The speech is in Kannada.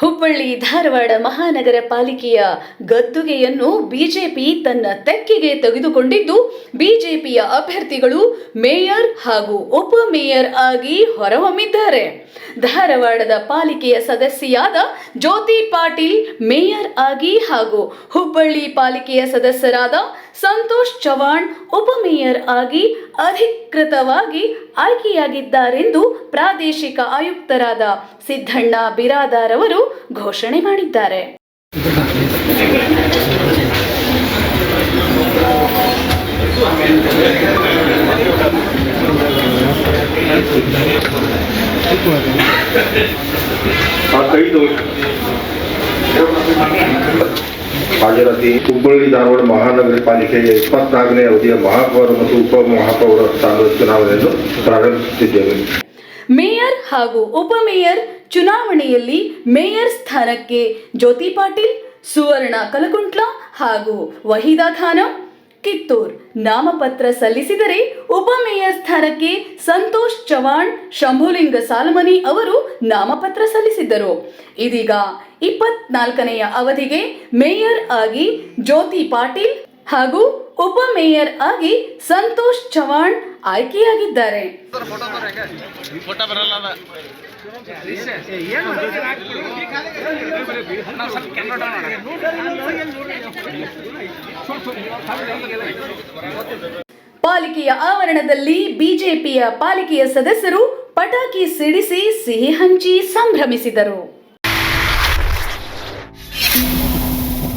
ಹುಬ್ಬಳ್ಳಿ, ಧಾರವಾಡ ಮಹಾನಗರ ಪಾಲಿಕೆಯ ಗದ್ದುಗೆಯನ್ನು ಬಿಜೆಪಿ ತನ್ನ ತೆಕ್ಕೆಗೆ ತೆಗೆದುಕೊಂಡಿದ್ದು, ಬಿಜೆಪಿಯ ಅಭ್ಯರ್ಥಿಗಳು ಮೇಯರ್ ಹಾಗೂ ಉಪ ಮೇಯರ್ ಆಗಿ ಹೊರಹೊಮ್ಮಿದ್ದಾರೆ. ಧಾರವಾಡದ ಪಾಲಿಕೆಯ ಸದಸ್ಯೆಯಾದ ಜ್ಯೋತಿ ಪಾಟೀಲ್ ಮೇಯರ್ ಆಗಿ ಹಾಗೂ ಹುಬ್ಬಳ್ಳಿ ಪಾಲಿಕೆಯ ಸದಸ್ಯರಾದ ಸಂತೋಷ್ ಚವಾಣ್ ಉಪಮೇಯರ್ ಆಗಿ ಅಧಿಕೃತವಾಗಿ ಆಯ್ಕೆಯಾಗಿದ್ದಾರೆಂದು ಪ್ರಾದೇಶಿಕ ಆಯುಕ್ತರಾದ ಸಿದ್ದಣ್ಣ ಬಿರಾದಾರ್ ಅವರು ಘೋಷಣೆ ಮಾಡಿದ್ದಾರೆ. ಹಾಜರಾತಿ ಹುಬ್ಬಳ್ಳಿ ಧಾರವಾಡ ಮಹಾನಗರ ಪಾಲಿಕೆಯ ಇಪ್ಪತ್ನಾಲ್ಕನೇ ಅವಧಿಯ ಮಹಾಪೌರ ಮತ್ತು ಉಪ ಮಹಾಪೌರ ಸ್ಥಾನದ ಚುನಾವಣೆಯನ್ನು ಪ್ರಾರಂಭಿಸುತ್ತಿದ್ದೇವೆ. ಮೇಯರ್ ಹಾಗೂ ಉಪಮೇಯರ್ ಚುನಾವಣೆಯಲ್ಲಿ ಮೇಯರ್ ಸ್ಥಾನಕ್ಕೆ ಜ್ಯೋತಿ ಪಾಟೀಲ್, ಸುವರ್ಣ ಕಲಕುಂಟ್ಲ ಹಾಗೂ ವಹೀದಾ ಖಾನಂ ಕಿತ್ತೂರ್. ನಾಮಪತ್ರ ಸಲ್ಲಿಸಿದರೆ ಉಪಮೇಯರ್ ಸ್ಥಾನಕ್ಕೆ ಸಂತೋಷ್ ಚವಾಣ್ ಶಂಭುಲಿಂಗ ಸಾಲ್ಮನಿ ಅವರು ನಾಮಪತ್ರ ಸಲ್ಲಿಸಿದ್ದರು. ಇದೀಗ ಇಪ್ಪತ್ನಾಲ್ಕನೆಯ ಅವಧಿಗೆ ಮೇಯರ್ ಆಗಿ ಜ್ಯೋತಿ ಪಾಟೀಲ್ ಹಾಗೂ ಉಪಮೇಯರ್ ಆಗಿ ಸಂತೋಷ್ ಚವಾಣ್ ಆಯ್ಕೆಯಾಗಿದ್ದಾರೆ. ಪಾಲಿಕೆಯ ಆವರಣದಲ್ಲಿ ಬಿಜೆಪಿಯ ಪಾಲಿಕೆಯ ಸದಸ್ಯರು ಪಟಾಕಿ ಸಿಡಿಸಿ ಸಿಹಿ ಹಂಚಿ ಸಂಭ್ರಮಿಸಿದರು.